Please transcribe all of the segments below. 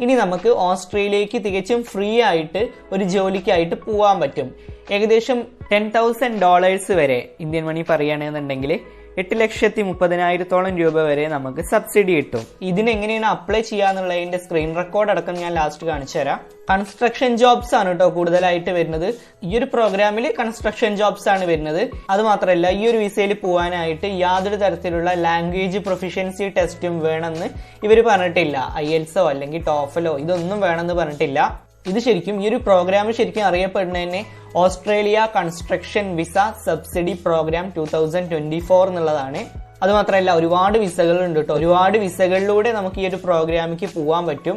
ഇനി നമുക്ക് ഓസ്ട്രേലിയക്ക് തികച്ചും ഫ്രീ ആയിട്ട് ഒരു ജോലിക്കായിട്ട് പോകാൻ പറ്റും. ഏകദേശം ടെൻ തൗസൻഡ് ഡോളേഴ്സ് വരെ ഇന്ത്യൻ മണി പറയുകയാണെന്നുണ്ടെങ്കിൽ എട്ട് ലക്ഷത്തി മുപ്പതിനായിരത്തോളം രൂപ വരെ നമുക്ക് സബ്സിഡി കിട്ടും. ഇതിനെങ്ങനെയാണ് അപ്ലൈ ചെയ്യാന്നുള്ളതിന്റെ സ്ക്രീൻ റെക്കോർഡ് അടക്കം ഞാൻ ലാസ്റ്റ് കാണിച്ചു തരാം കൺസ്ട്രക്ഷൻ ജോബ്സ് ആണ് കേട്ടോ കൂടുതലായിട്ട് വരുന്നത്. ഈ ഒരു പ്രോഗ്രാമിൽ കൺസ്ട്രക്ഷൻ ജോബ്സ് ആണ് വരുന്നത്. അത് മാത്രമല്ല ഈ ഒരു വിസയിൽ പോകാനായിട്ട് യാതൊരു തരത്തിലുള്ള ലാംഗ്വേജ് പ്രൊഫിഷ്യൻസി ടെസ്റ്റും വേണമെന്ന് ഇവർ പറഞ്ഞിട്ടില്ല. ഐ എൽസോ അല്ലെങ്കിൽ ടോഫലോ ഇതൊന്നും വേണമെന്ന് പറഞ്ഞിട്ടില്ല. ഇത് ശരിക്കും ഈ ഒരു പ്രോഗ്രാം ശരിക്കും അറിയപ്പെടുന്നതന്നെ Australia construction visa subsidy program two thousand twenty four എന്നുള്ളതാണ് അതുമാത്രമല്ല ഒരുപാട് വിസകളുണ്ട് കേട്ടോ ഒരുപാട് വിസകളിലൂടെ നമുക്ക് ഈ ഒരു പ്രോഗ്രാമിക്ക് പോകാൻ പറ്റും.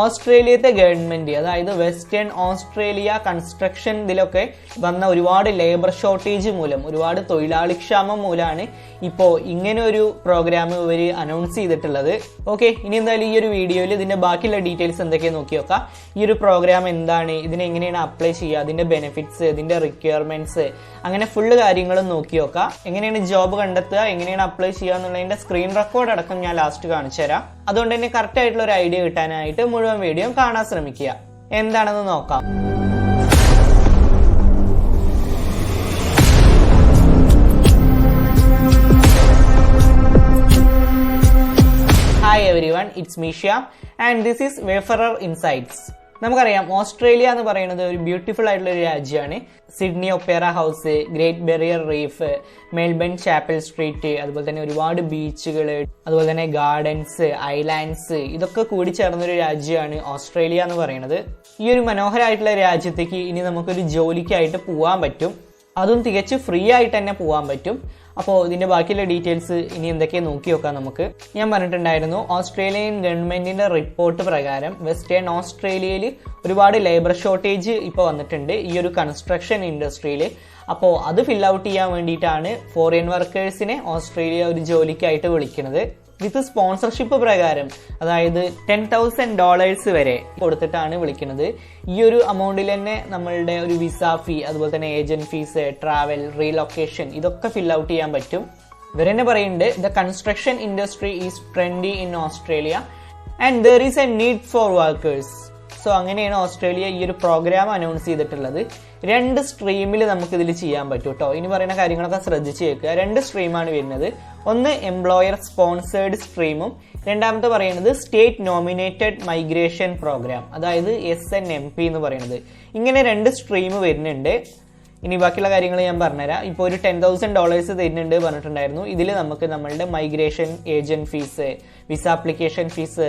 ഓസ്ട്രേലിയത്തെ ഗവൺമെന്റ് അതായത് വെസ്റ്റേൺ ഓസ്ട്രേലിയ കൺസ്ട്രക്ഷൻ ഇതിലൊക്കെ വന്ന ഒരുപാട് ലേബർ ഷോർട്ടേജ് മൂലം ഒരുപാട് തൊഴിലാളി ക്ഷാമം മൂലമാണ് ഇപ്പോൾ ഇങ്ങനെ ഒരു പ്രോഗ്രാം ഇവർ അനൗൺസ് ചെയ്തിട്ടുള്ളത്. ഓക്കെ ഇനി എന്തായാലും ഈ ഒരു വീഡിയോയിൽ ഇതിന്റെ ബാക്കിയുള്ള ഡീറ്റെയിൽസ് എന്തൊക്കെയാണ് നോക്കി നോക്കാം. ഈ ഒരു പ്രോഗ്രാം എന്താണ് ഇതിനെ എങ്ങനെയാണ് അപ്ലൈ ചെയ്യുക അതിന്റെ ബെനിഫിറ്റ്സ് ഇതിന്റെ റിക്വയർമെന്റ്സ് അങ്ങനെ ഫുള്ള് കാര്യങ്ങളും നോക്കി നോക്കാം. എങ്ങനെയാണ് ജോബ് കണ്ടെത്തുക എങ്ങനെയാണ് അപ്ലൈ ചെയ്യുക എന്നുള്ളതിന്റെ സ്ക്രീൻ റെക്കോർഡ് അടക്കം ഞാൻ ലാസ്റ്റ് കാണിച്ചു തരാം അതുകൊണ്ട് തന്നെ കറക്റ്റ് ആയിട്ടുള്ള ഒരു ഐഡിയ കിട്ടാനായിട്ട് മുഴുവൻ വീഡിയോ കാണാൻ ശ്രമിക്കുക. എന്താണെന്ന് നോക്കാം. Hi everyone it's Mishya and this is wayfarer insights നമുക്കറിയാം ഓസ്ട്രേലിയ എന്ന് പറയുന്നത് ഒരു ബ്യൂട്ടിഫുൾ ആയിട്ടുള്ള ഒരു രാജ്യമാണ്. Sydney Opera House Great Barrier Reef Melbourne Chapel Street അതുപോലെ തന്നെ ഒരുപാട് ബീച്ചുകൾ അതുപോലെ തന്നെ ഗാർഡൻസ് ഐലാൻഡ്സ് ഇതൊക്കെ കൂടി ചേർന്നൊരു രാജ്യമാണ് ഓസ്ട്രേലിയ എന്ന് പറയുന്നത്. ഈ ഒരു മനോഹരമായിട്ടുള്ള രാജ്യത്തേക്ക് ഇനി നമുക്കൊരു ജോലിക്കായിട്ട് പോകാൻ പറ്റും. അതും തികച്ച് ഫ്രീ ആയിട്ട് തന്നെ പോകാൻ പറ്റും. അപ്പോൾ ഇതിന്റെ ബാക്കിയുള്ള ഡീറ്റെയിൽസ് ഇനി എന്തൊക്കെ നോക്കി നോക്കാം നമുക്ക്. ഞാൻ പറഞ്ഞിട്ടുണ്ടായിരുന്നു ഓസ്ട്രേലിയൻ ഗവൺമെന്റിന്റെ റിപ്പോർട്ട് പ്രകാരം വെസ്റ്റേൺ ഓസ്ട്രേലിയയിൽ ഒരുപാട് ലേബർ ഷോർട്ടേജ് ഇപ്പോൾ വന്നിട്ടുണ്ട് ഈ ഒരു കൺസ്ട്രക്ഷൻ ഇൻഡസ്ട്രിയിൽ അപ്പോൾ അത് ഫിൽ ഔട്ട് ചെയ്യാൻ വേണ്ടിയിട്ടാണ് ഫോറിൻ വർക്കേഴ്സിനെ ഓസ്ട്രേലിയ ഒരു ജോലിക്കായിട്ട് വിളിക്കുന്നത്. വിത്ത് സ്പോൺസർഷിപ്പ് പ്രകാരം അതായത് ടെൻ തൗസൻഡ് ഡോളേഴ്സ് വരെ കൊടുത്തിട്ടാണ് വിളിക്കുന്നത്. ഈ ഒരു അമൗണ്ടിൽ തന്നെ നമ്മളുടെ ഒരു വിസ ഫീ അതുപോലെ തന്നെ ഏജന്റ് ഫീസ് ട്രാവൽ റീലൊക്കേഷൻ ഇതൊക്കെ ഫിൽ ഔട്ട് ചെയ്യാൻ പറ്റും. ഇവരെന്നെ പറയുന്നുണ്ട് the construction industry is trendy in Australia and there is a need for workers so അങ്ങനെയാണ് ഓസ്ട്രേലിയ ഈ ഒരു പ്രോഗ്രാം അനൗൺസ് ചെയ്തിട്ടുള്ളത്. രണ്ട് സ്ട്രീമിൽ നമുക്ക് ഇതിൽ ചെയ്യാൻ പറ്റും കേട്ടോ ഇനി പറയുന്ന കാര്യങ്ങളൊക്കെ ശ്രദ്ധിച്ച് കേൾക്കുക. രണ്ട് സ്ട്രീമാണ് വരുന്നത്. ഒന്ന് എംപ്ലോയർ സ്പോൺസേഡ് സ്ട്രീമും രണ്ടാമത്തെ പറയുന്നത് സ്റ്റേറ്റ് നോമിനേറ്റഡ് മൈഗ്രേഷൻ പ്രോഗ്രാം അതായത് എസ് എൻ എം പി എന്ന് പറയുന്നത്. ഇങ്ങനെ രണ്ട് സ്ട്രീം വരുന്നുണ്ട്. ഇനി ബാക്കിയുള്ള കാര്യങ്ങൾ ഞാൻ പറഞ്ഞുതരാം. ഇപ്പോൾ ഒരു ടെൻ തൗസൻഡ് ഡോളേഴ്സ് തരുന്നുണ്ട് പറഞ്ഞിട്ടുണ്ടായിരുന്നു. ഇതിൽ നമുക്ക് നമ്മളുടെ migration agent fees visa application fees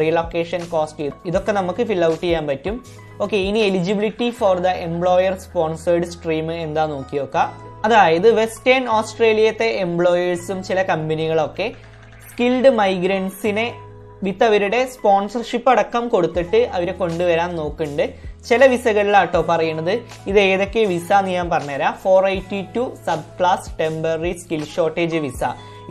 relocation cost ഇതൊക്കെ നമുക്ക് ഫിൽ ഔട്ട് ചെയ്യാൻ പറ്റും. ഓക്കെ ഇനി eligibility for the employer sponsored stream എന്താ നോക്കി നോക്കാം. അതായത് വെസ്റ്റേൺ ഓസ്ട്രേലിയത്തെ എംപ്ലോയേഴ്സും ചില കമ്പനികളൊക്കെ സ്കിൽഡ് മൈഗ്രൻസിനെ വിത്ത് അവരുടെ സ്പോൺസർഷിപ്പ് അടക്കം കൊടുത്തിട്ട് അവരെ കൊണ്ടുവരാൻ നോക്കുന്നുണ്ട്. ചില വിസകളിലാട്ടോ പറയുന്നത്. ഇത് ഏതൊക്കെ വിസ എന്ന് ഞാൻ പറഞ്ഞുതരാം. Four eighty two subclass temporary skill shortage visa.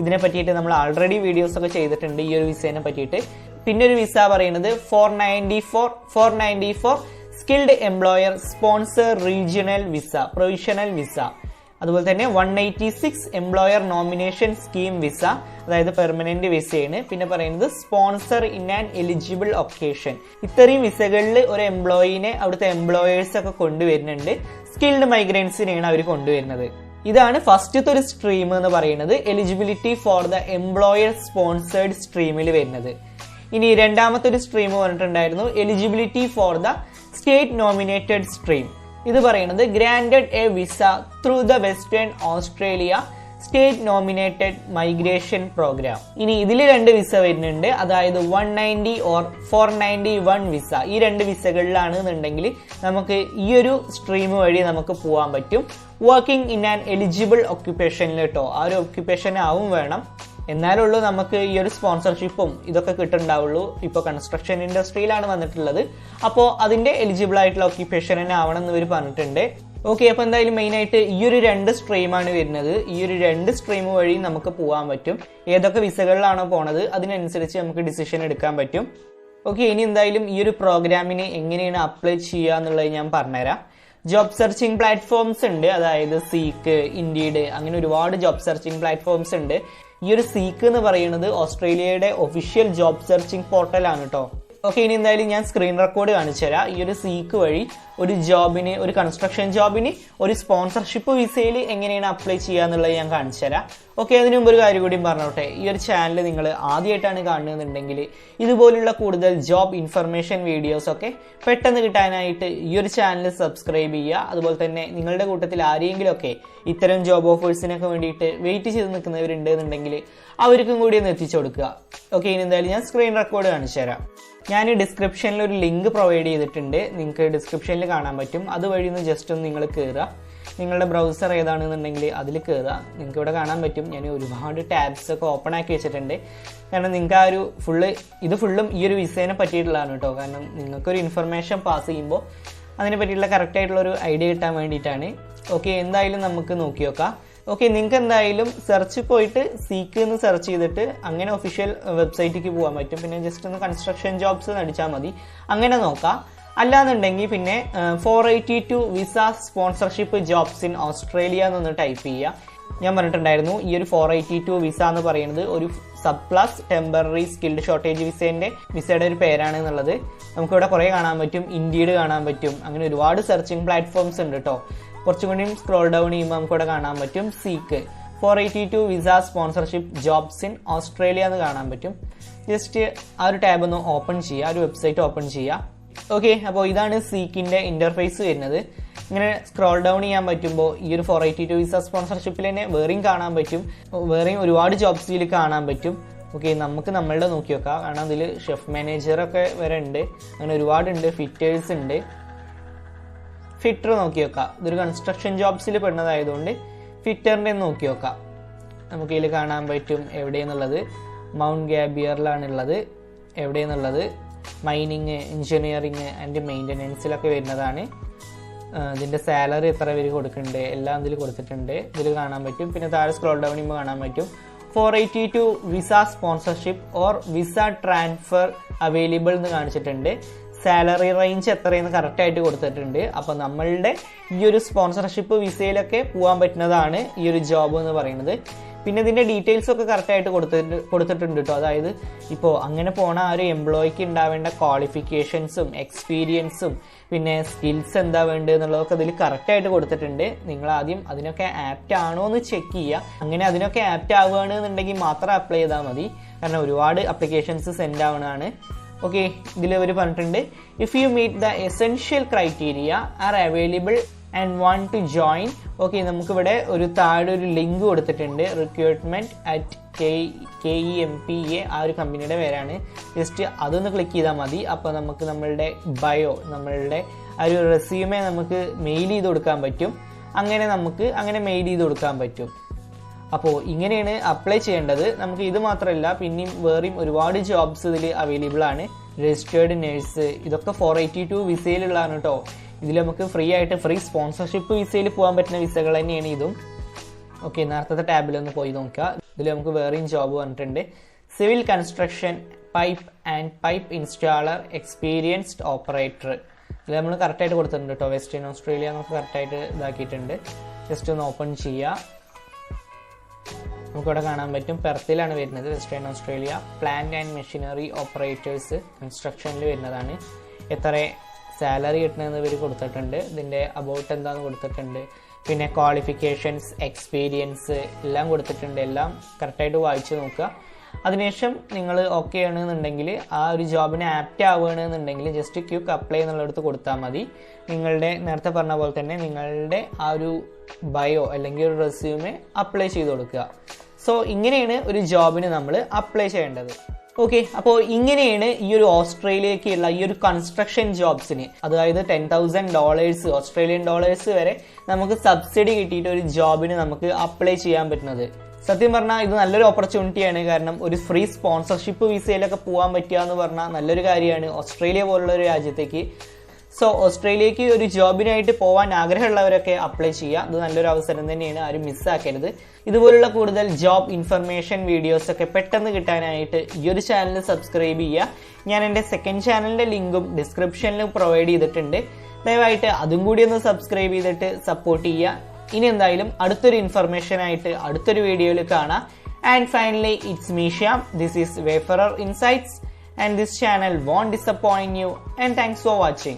ഇതിനെ പറ്റിയിട്ട് നമ്മൾ ആൾറെഡി വീഡിയോസ് ഒക്കെ ചെയ്തിട്ടുണ്ട് ഈ ഒരു വിസേനെ പറ്റിയിട്ട്. പിന്നെ ഒരു വിസ പറയുന്നത് four ninety four four ninety four skilled employer sponsor regional visa provisional visa. അതുപോലെ തന്നെ one eighty six employer nomination scheme visa അതായത് പെർമനന്റ് വിസയാണ് പിന്നെ പറയുന്നത് sponsor in and eligible occupation ഇത്രയും വിസകളിൽ ഒരു എംപ്ലോയിനെ അവിടുത്തെ എംപ്ലോയേഴ്സ് ഒക്കെ കൊണ്ടുവരുന്നുണ്ട്. സ്കിൽഡ് മൈഗ്രൻസിനെയാണ് അവർ കൊണ്ടുവരുന്നത്. ഇതാണ് ഫസ്റ്റത്തെ ഒരു സ്ട്രീം എന്ന് പറയുന്നത്. Eligibility for the employer sponsored സ്ട്രീമിൽ വരുന്നത്. ഇനി രണ്ടാമത്തെ ഒരു സ്ട്രീം പറഞ്ഞിട്ടുണ്ടായിരുന്നു eligibility for the state nominated stream ഇത് പറയുന്നത് granted a visa through the Western Australia state nominated migration program. ഇനി ഇതിൽ രണ്ട് വിസ വരുന്നുണ്ട്. അതായത് one ninety or four ninety one visa. ഈ രണ്ട് വിസകളിലാണ് എന്നുണ്ടെങ്കിൽ നമുക്ക് ഈ ഒരു സ്ട്രീം വഴി നമുക്ക് പോകാൻ പറ്റും. വർക്കിംഗ് ഇൻ ആൻ എലിജിബിൾ ഒക്യുപ്പേഷനിൽ കേട്ടോ. ആ ഒരു ഒക്യുപ്പേഷൻ ആവും വേണം. എന്നാലുള്ളൂ നമുക്ക് ഈ ഒരു സ്പോൺസർഷിപ്പും ഇതൊക്കെ കിട്ടുന്നുണ്ടാവുള്ളൂ. ഇപ്പോൾ കൺസ്ട്രക്ഷൻ ഇൻഡസ്ട്രിയിലാണ് വന്നിട്ടുള്ളത്. അപ്പോൾ അതിന്റെ എലിജിബിൾ ആയിട്ടുള്ള ഒക്യുപ്പേഷൻ തന്നെ ആവണം എന്ന് ഇവർ പറഞ്ഞിട്ടുണ്ട്. ഓക്കെ അപ്പോൾ എന്തായാലും മെയിൻ ആയിട്ട് ഈ ഒരു രണ്ട് സ്ട്രീമാണ് വരുന്നത്. ഈ ഒരു രണ്ട് സ്ട്രീം വഴി നമുക്ക് പോകാൻ പറ്റും. ഏതൊക്കെ വിസകളിലാണോ പോണത് അതിനനുസരിച്ച് നമുക്ക് ഡിസിഷൻ എടുക്കാൻ പറ്റും. ഓക്കെ ഇനി എന്തായാലും ഈ ഒരു പ്രോഗ്രാമിന് എങ്ങനെയാണ് അപ്ലൈ ചെയ്യുക എന്നുള്ളത് ഞാൻ പറഞ്ഞുതരാം. ജോബ് സെർച്ചിങ് പ്ലാറ്റ്ഫോംസ് ഉണ്ട്. അതായത് സീക്ക് ഇൻഡീഡ് അങ്ങനെ ഒരുപാട് ജോബ് സെർച്ചിങ് പ്ലാറ്റ്ഫോംസ് ഉണ്ട്. ഈ ഒരു സീക്ക് എന്ന് പറയുന്നത് ഓസ്ട്രേലിയയുടെ ഒഫീഷ്യൽ ജോബ് സെർച്ചിങ് പോർട്ടലാണ് കേട്ടോ ഓക്കെ ഇനി എന്തായാലും ഞാൻ സ്ക്രീൻ റെക്കോർഡ് കാണിച്ചു തരാം. ഈ ഒരു സീക്ക് വഴി ഒരു ജോബിന് ഒരു കൺസ്ട്രക്ഷൻ ജോബിന് ഒരു സ്പോൺസർഷിപ്പ് വിസയിൽ എങ്ങനെയാണ് അപ്ലൈ ചെയ്യുക എന്നുള്ളത് ഞാൻ കാണിച്ചു തരാം. ഓക്കെ അതിനു മുമ്പ് ഒരു കാര്യം കൂടി പറഞ്ഞോട്ടെ. ഈ ഒരു ചാനൽ നിങ്ങൾ ആദ്യമായിട്ടാണ് കാണുന്നതെന്നുണ്ടെങ്കിൽ ഇതുപോലുള്ള കൂടുതൽ ജോബ് ഇൻഫർമേഷൻ വീഡിയോസ് ഒക്കെ പെട്ടെന്ന് കിട്ടാനായിട്ട് ഈ ഒരു ചാനൽ സബ്സ്ക്രൈബ് ചെയ്യുക. അതുപോലെ തന്നെ നിങ്ങളുടെ കൂട്ടത്തിൽ ആരെങ്കിലും ഒക്കെ ഇത്തരം ജോബ് ഓഫേഴ്സിനൊക്കെ വേണ്ടിയിട്ട് വെയിറ്റ് ചെയ്ത് നിൽക്കുന്നവരുണ്ട് എന്നുണ്ടെങ്കിൽ അവർക്കും കൂടി ഒന്ന് എത്തിച്ചു കൊടുക്കുക. ഓക്കെ ഇനി എന്തായാലും ഞാൻ സ്ക്രീൻ റെക്കോർഡ് കാണിച്ചു തരാം. ഞാൻ ഡിസ്ക്രിപ്ഷനിൽ ഒരു ലിങ്ക് പ്രൊവൈഡ് ചെയ്തിട്ടുണ്ട്. നിങ്ങൾക്ക് ഡിസ്ക്രിപ്ഷനിൽ കാണാൻ പറ്റും. അതുവഴി ഒന്ന് ജസ്റ്റ് ഒന്ന് നിങ്ങൾ കയറുക നിങ്ങളുടെ ബ്രൗസർ ഏതാണെന്നുണ്ടെങ്കിൽ അതിൽ കയറുക നിങ്ങൾക്ക് ഇവിടെ കാണാൻ പറ്റും. ഞാൻ ഒരുപാട് ടാബ്സ് ഒക്കെ ഓപ്പൺ ആക്കി വെച്ചിട്ടുണ്ട്. കാരണം നിങ്ങൾക്ക് ആ ഒരു ഫുള്ള് ഇത് ഫുള്ളും ഈ ഒരു വിസേനെ പറ്റിയിട്ടുള്ളതാണ് കേട്ടോ. കാരണം നിങ്ങൾക്കൊരു ഇൻഫർമേഷൻ പാസ് ചെയ്യുമ്പോൾ അതിനെ പറ്റിയിട്ടുള്ള കറക്റ്റ് ആയിട്ടുള്ള ഒരു ഐഡിയ കിട്ടാൻ വേണ്ടിയിട്ടാണ്. ഓക്കെ എന്തായാലും നമുക്ക് നോക്കി നോക്കാം ഓക്കെ നിങ്ങൾക്ക് എന്തായാലും സെർച്ച് പോയിട്ട് സീക്ക് എന്ന് സെർച്ച് ചെയ്തിട്ട് അങ്ങനെ ഒഫീഷ്യൽ വെബ്സൈറ്റിലേക്ക് പോകാൻ പറ്റും. പിന്നെ ജസ്റ്റ് ഒന്ന് കൺസ്ട്രക്ഷൻ ജോബ്സ് അടിച്ചാൽ മതി. അങ്ങനെ നോക്കാം. അല്ലാന്നുണ്ടെങ്കിൽ പിന്നെ four eighty two visa sponsorship jobs in Australia എന്നൊന്ന് ടൈപ്പ് ചെയ്യുക ഞാൻ പറഞ്ഞിട്ടുണ്ടായിരുന്നു ഈ ഒരു ഫോർ എയ്റ്റി ടു വിസ എന്ന് പറയുന്നത് ഒരു sub plus temporary skilled shortage വിസേന്റെ വിസയുടെ ഒരു പേരാണ് എന്നുള്ളത്. നമുക്കിവിടെ കുറേ കാണാൻ പറ്റും ഇന്ത്യയുടെ കാണാൻ പറ്റും. അങ്ങനെ ഒരുപാട് സെർച്ചിങ് പ്ലാറ്റ്ഫോംസ് ഉണ്ട് കേട്ടോ കുറച്ചും കൂടി സ്ക്രോൾ ഡൗൺ ചെയ്യുമ്പോൾ നമുക്കിവിടെ കാണാൻ പറ്റും Seek four eighty two visa sponsorship jobs in Australia എന്ന് കാണാൻ പറ്റും. ജസ്റ്റ് ആ ഒരു ടാബ് ഒന്ന് ഓപ്പൺ ചെയ്യുക ആ ഒരു വെബ്സൈറ്റ് ഓപ്പൺ ചെയ്യുക. ഓക്കെ അപ്പോൾ ഇതാണ് സീക്കിന്റെ ഇന്റർഫേസ് വരുന്നത്. ഇങ്ങനെ സ്ക്രോൾ ഡൗൺ ചെയ്യാൻ പറ്റുമ്പോൾ ഈ ഒരു ഫോർ എയ്റ്റി ടു വിസ സ്പോൺസർഷിപ്പിൽ തന്നെ വേറെയും കാണാൻ പറ്റും. വേറെയും ഒരുപാട് ജോബ്സ് ഇതിൽ കാണാൻ പറ്റും. ഓക്കെ നമുക്ക് നമ്മളുടെ നോക്കി വെക്കാം. കാരണം ഇതിൽ ഷെഫ് മാനേജറൊക്കെ വരെ ഉണ്ട്. അങ്ങനെ ഒരുപാടുണ്ട് ഫിറ്റേഴ്സ് ഉണ്ട്. ഫിറ്റർ നോക്കി വെക്കാം. ഇതൊരു കൺസ്ട്രക്ഷൻ ജോബ്സിൽ പെടുന്നതായതുകൊണ്ട് ഫിറ്ററിന്റെ നോക്കി വെക്കാം. നമുക്ക് ഇതിൽ കാണാൻ പറ്റും എവിടെയെന്നുള്ളത്. മൗണ്ട് ഗാബിയറിലാണുള്ളത്. എവിടെയെന്നുള്ളത്? മൈനിങ് എഞ്ചിനീയറിങ് ആൻഡ് മെയിന്റനൻസിലൊക്കെ വരുന്നതാണ്. ഇതിന്റെ സാലറി എത്ര പേര് കൊടുക്കുന്നുണ്ട്? എല്ലാം ഇതിൽ കൊടുത്തിട്ടുണ്ട്. ഇതിൽ കാണാൻ പറ്റും. പിന്നെ താഴെ സ്ക്രോൾ ഡൗൺ ചെയ്യുമ്പോൾ കാണാൻ പറ്റും. Four eighty two visa sponsorship or visa transfer available എന്ന് കാണിച്ചിട്ടുണ്ട്. സാലറി റേഞ്ച് എത്രയെന്ന് കറക്റ്റായിട്ട് കൊടുത്തിട്ടുണ്ട്. അപ്പോൾ നമ്മളുടെ ഈ ഒരു സ്പോൺസർഷിപ്പ് വിസയിലൊക്കെ പോകാൻ പറ്റുന്നതാണ് ഈ ഒരു ജോബ് എന്ന് പറയുന്നത്. പിന്നെ ഇതിന്റെ ഡീറ്റെയിൽസ് ഒക്കെ കറക്റ്റ് ആയിട്ട് കൊടുത്തിട്ട് കൊടുത്തിട്ടുണ്ട് കേട്ടോ അതായത് ഇപ്പോൾ അങ്ങനെ പോണ ആ ഒരു എംപ്ലോയിക്ക് ഉണ്ടാവേണ്ട ക്വാളിഫിക്കേഷൻസും എക്സ്പീരിയൻസും പിന്നെ സ്കിൽസ് എന്താ വേണ്ടത് എന്നുള്ളതൊക്കെ ഇതിൽ കറക്റ്റായിട്ട് കൊടുത്തിട്ടുണ്ട്. നിങ്ങൾ ആദ്യം അതിനൊക്കെ ആപ്റ്റ് ആണോ എന്ന് ചെക്ക് ചെയ്യുക. അങ്ങനെ അതിനൊക്കെ ആപ്റ്റ് ആവുകയാണെന്നുണ്ടെങ്കിൽ മാത്രം അപ്ലൈ ചെയ്താൽ മതി. കാരണം ഒരുപാട് അപ്ലിക്കേഷൻസ് സെൻഡ് ആവുന്നതാണ് ഓക്കെ ഇതിൽ അവർ പറഞ്ഞിട്ടുണ്ട് if you meet the essential criteria are available and want to join okay നമുക്കിവിടെ ഒരു താഴെ ഒരു ലിങ്ക് കൊടുത്തിട്ടുണ്ട് recruitment at K K E M P A ആ ഒരു കമ്പനിയുടെ പേരാണ്. ജസ്റ്റ് അതൊന്ന് ക്ലിക്ക് ചെയ്താൽ മതി. അപ്പോൾ നമുക്ക് നമ്മളുടെ ബയോ നമ്മളുടെ ആ ഒരു റെസ്യൂമെ നമുക്ക് മെയിൽ ചെയ്ത് കൊടുക്കാൻ പറ്റും. അങ്ങനെ നമുക്ക് അങ്ങനെ മെയിൽ ചെയ്ത് കൊടുക്കാൻ പറ്റും. അപ്പോൾ ഇങ്ങനെയാണ് അപ്ലൈ ചെയ്യേണ്ടത്. നമുക്ക് ഇത് മാത്രമല്ല പിന്നെയും വേറെയും ഒരുപാട് ജോബ്സ് ഇതിൽ അവൈലബിൾ ആണ്. രജിസ്റ്റേർഡ് നേഴ്സ് ഇതൊക്കെ ഫോർ എയ്റ്റി ടു വിസയിലുള്ളതാണ് കേട്ടോ ഇതിൽ നമുക്ക് ഫ്രീ ആയിട്ട് ഫ്രീ സ്പോൺസർഷിപ്പ് വിസയിൽ പോകാൻ പറ്റുന്ന വിസകൾ തന്നെയാണ് ഇതും. ഓക്കെ നേരത്തെ ടാബിൽ ഒന്ന് പോയി നോക്കുക. ഇതിൽ നമുക്ക് വേറെയും ജോബ് വന്നിട്ടുണ്ട്. Civil construction pipe and pipe installer experienced operator ഇത് നമ്മൾ കറക്റ്റായിട്ട് കൊടുത്തിട്ടുണ്ട് കേട്ടോ വെസ്റ്റേൺ ഓസ്ട്രേലിയ നമുക്ക് കറക്റ്റായിട്ട് ഇതാക്കിയിട്ടുണ്ട്. ജസ്റ്റ് ഒന്ന് ഓപ്പൺ ചെയ്യുക നമുക്കിവിടെ കാണാൻ പറ്റും. പെർത്തിലാണ് വരുന്നത് Western Australia plant and machinery operators കൺസ്ട്രക്ഷനിൽ വരുന്നതാണ്. എത്ര സാലറി കിട്ടണമെന്ന് ഇവർ കൊടുത്തിട്ടുണ്ട്. ഇതിന്റെ അബൌട്ട് എന്താണെന്ന് കൊടുത്തിട്ടുണ്ട്. പിന്നെ ക്വാളിഫിക്കേഷൻസ് എക്സ്പീരിയൻസ് എല്ലാം കൊടുത്തിട്ടുണ്ട്. എല്ലാം കറക്റ്റായിട്ട് വായിച്ചു നോക്കുക. അതിനുശേഷം നിങ്ങൾ ഓക്കെ ആണെന്നുണ്ടെങ്കിൽ ആ ഒരു ജോബിന് ആപ്റ്റ് ആവുകയാണെന്നുണ്ടെങ്കിൽ ജസ്റ്റ് ക്യൂക്ക് അപ്ലൈ എന്നുള്ളിടത്ത് കൊടുത്താൽ മതി. നിങ്ങളുടെ നേരത്തെ പറഞ്ഞ പോലെ തന്നെ നിങ്ങളുടെ ആ ഒരു ബയോ അല്ലെങ്കിൽ ഒരു റെസ്യൂമെ അപ്ലൈ ചെയ്ത് കൊടുക്കുക. സോ ഇങ്ങനെയാണ് ഒരു ജോബിന് നമ്മൾ അപ്ലൈ ചെയ്യേണ്ടത്. ഓക്കെ അപ്പോൾ ഇങ്ങനെയാണ് ഈ ഒരു ഓസ്ട്രേലിയക്കുള്ള ഈ ഒരു കൺസ്ട്രക്ഷൻ ജോബ്സിന് അതായത് ten thousand dollars Australian dollars വരെ നമുക്ക് സബ്സിഡി കിട്ടിയിട്ട് ഒരു ജോബിന് നമുക്ക് അപ്ലൈ ചെയ്യാൻ പറ്റുന്നത്. സത്യം പറഞ്ഞാൽ ഇത് നല്ലൊരു ഓപ്പർച്യൂണിറ്റിയാണ് കാരണം ഒരു ഫ്രീ സ്പോൺസർഷിപ്പ് വിസയിലൊക്കെ പോകാൻ പറ്റുക എന്ന് പറഞ്ഞാൽ നല്ലൊരു കാര്യമാണ്. ഓസ്ട്രേലിയ പോലുള്ള ഒരു രാജ്യത്തേക്ക് സോ ഓസ്ട്രേലിയക്ക് ഒരു ജോബിനായിട്ട് പോകാൻ ആഗ്രഹമുള്ളവരൊക്കെ അപ്ലൈ ചെയ്യുക. അത് നല്ലൊരു അവസരം തന്നെയാണ്. ആരും മിസ്സാക്കരുത് ഇതുപോലുള്ള കൂടുതൽ ജോബ് ഇൻഫർമേഷൻ വീഡിയോസ് ഒക്കെ പെട്ടെന്ന് കിട്ടാനായിട്ട് ഈ ഒരു ചാനൽ സബ്സ്ക്രൈബ് ചെയ്യുക. ഞാൻ എന്റെ സെക്കൻഡ് ചാനലിന്റെ ലിങ്കും ഡിസ്ക്രിപ്ഷനിൽ പ്രൊവൈഡ് ചെയ്തിട്ടുണ്ട്. ദയവായിട്ട് അതും കൂടി ഒന്ന് സബ്സ്ക്രൈബ് ചെയ്തിട്ട് സപ്പോർട്ട് ചെയ്യുക. ഇനി എന്തായാലും അടുത്തൊരു ഇൻഫർമേഷൻ ആയിട്ട് അടുത്തൊരു വീഡിയോയിൽ കാണാം. And finally it's മീഷ്യാം this is wayfarer insights and this channel won't disappoint you. And thanks for watching.